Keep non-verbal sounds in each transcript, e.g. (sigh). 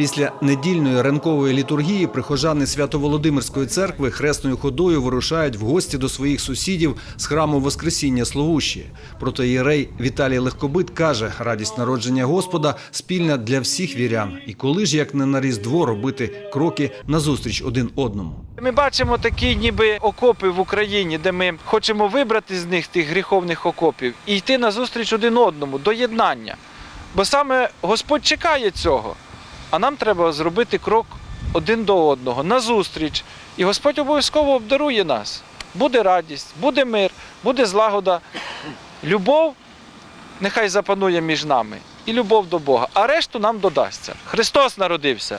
Після недільної ранкової літургії прихожани Свято-Володимирської церкви хресною ходою вирушають в гості до своїх сусідів з храму Воскресіння Словущі. Протоєрей Віталій Легкобит каже, радість народження Господа спільна для всіх вірян. І коли ж як не на Різдво робити кроки назустріч один одному. Ми бачимо такі ніби окопи в Україні, де ми хочемо вибрати з них тих гріховних окопів і йти назустріч один одному, до єднання. Бо саме Господь чекає цього, а нам треба зробити крок один до одного, назустріч. І Господь обов'язково обдарує нас. Буде радість, буде мир, буде злагода, любов нехай запанує між нами і любов до Бога, а решту нам додасться. Христос народився.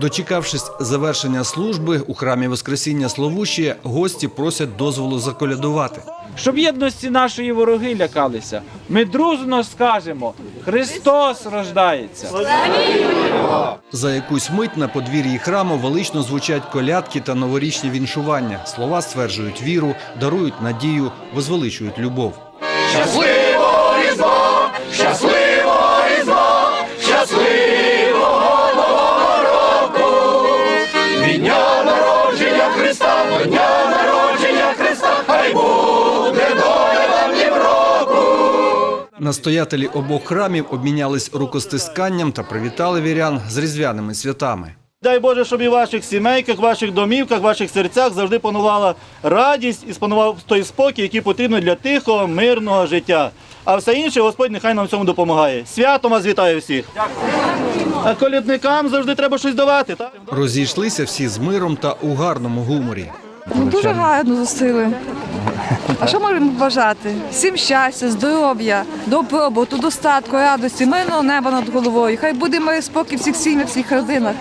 Дочекавшись завершення служби у храмі Воскресіння Словущі, гості просять дозволу заколядувати. Щоб єдності нашої вороги лякалися, ми дружно скажемо: Христос рождається. За якусь мить на подвір'ї храму велично звучать колядки та новорічні віншування. Слова стверджують віру, дарують надію, возвеличують любов. Настоятелі обох храмів обмінялись рукостисканням та привітали вірян з різдвяними святами. Дай Боже, щоб і в ваших сімейках, ваших домівках, ваших серцях завжди панувала радість і спанував той спокій, який потрібен для тихого, мирного життя. А все інше Господь нехай нам в цьому допомагає. Святом вас вітаю всіх. А колядникам завжди треба щось давати. Так? Розійшлися всі з миром та у гарному гуморі. Ну, дуже гарно зустріли. (laughs) А що можемо бажати? Всім щастя, здоров'я, добробуту, достатку, радості, мирного неба над головою. Хай буде мир спокій всіх сім'ях, всіх родинах.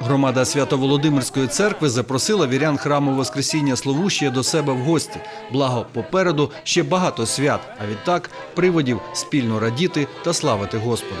Громада Свято-Володимирської церкви запросила вірян храму Воскресіння Словущія до себе в гості. Благо попереду ще багато свят, а відтак приводів спільно радіти та славити Господа.